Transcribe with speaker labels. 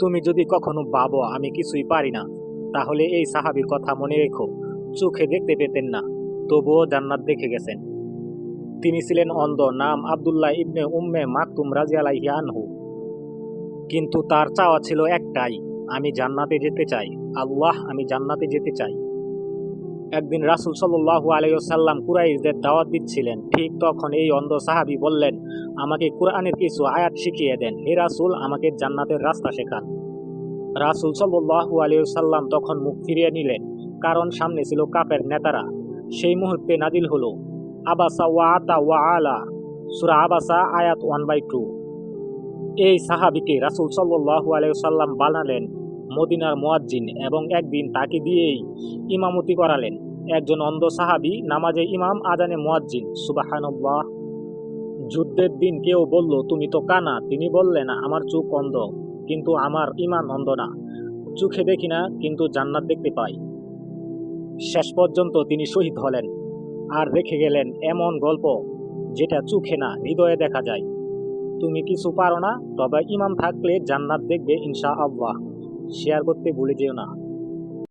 Speaker 1: তুমি যদি কখনো ভাবো আমি কিছুই পারি না, তাহলে এই সাহাবীর কথা মনে রেখো। চোখে দেখতে পেতেন না, তবুও জান্নাত দেখে গেছেন। তিনি ছিলেন অন্ধ, নাম আবদুল্লাহ ইবনে উম্মে মাকতুম রাজিয়ালাইহি আনহু। কিন্তু তার চাওয়া ছিল একটাই, আমি জান্নাতে যেতে চাই, আল্লাহ আমি জান্নাতে যেতে চাই। একদিন রাসুল সাল্লু আলাইসাল্লাম কুরাইশদের দাওয়াত দিচ্ছিলেন, ঠিক তখন এই অন্ধ সাহাবি বললেন আমাকে কোরআনের কিছু আয়াত শিখিয়ে দেন। হে রাসুল, আমাকে জান্নাতের রাস্তা শেখান। রাসুল সাল্লু আলাইসাল্লাম তখন মুখ ফিরিয়ে নিলেন, কারণ সামনে ছিল কাপের নেতারা। সেই মুহূর্তে নাদিল হলো, আবাসা ওয়া আতা ওয়া আলা। সুরা আবাসা আয়াত ওয়ান বাই টু। এই সাহাবিকে রাসুল সাল্লু আলাইসাল্লাম বানালেন মদিনার মোয়াজ্জিন এবং একদিন তাকে দিয়েই ইমামতি করালেন। একজন অন্ধ সাহাবি, নামাজে ইমাম, আজানে মোয়াজ্জিন। সুবাহানুল্লাহ। যুদ্ধের দিন কেউ বলল, তুমি তো কানা। তিনি বললেন, আমার চোখ অন্ধ, কিন্তু আমার ইমান অন্ধ না। চোখে দেখি না, কিন্তু জান্নাত দেখতে পাই। শেষ পর্যন্ত তিনি শহীদ হলেন আর রেখে গেলেন এমন গল্প যেটা চোখে না, হৃদয়ে দেখা যায়। তুমি কিছু পারো না, তবে ইমাম থাকলে জান্নাত দেখবে ইনশা আল্লাহ শেয়ার করতে ভুলে যেও না।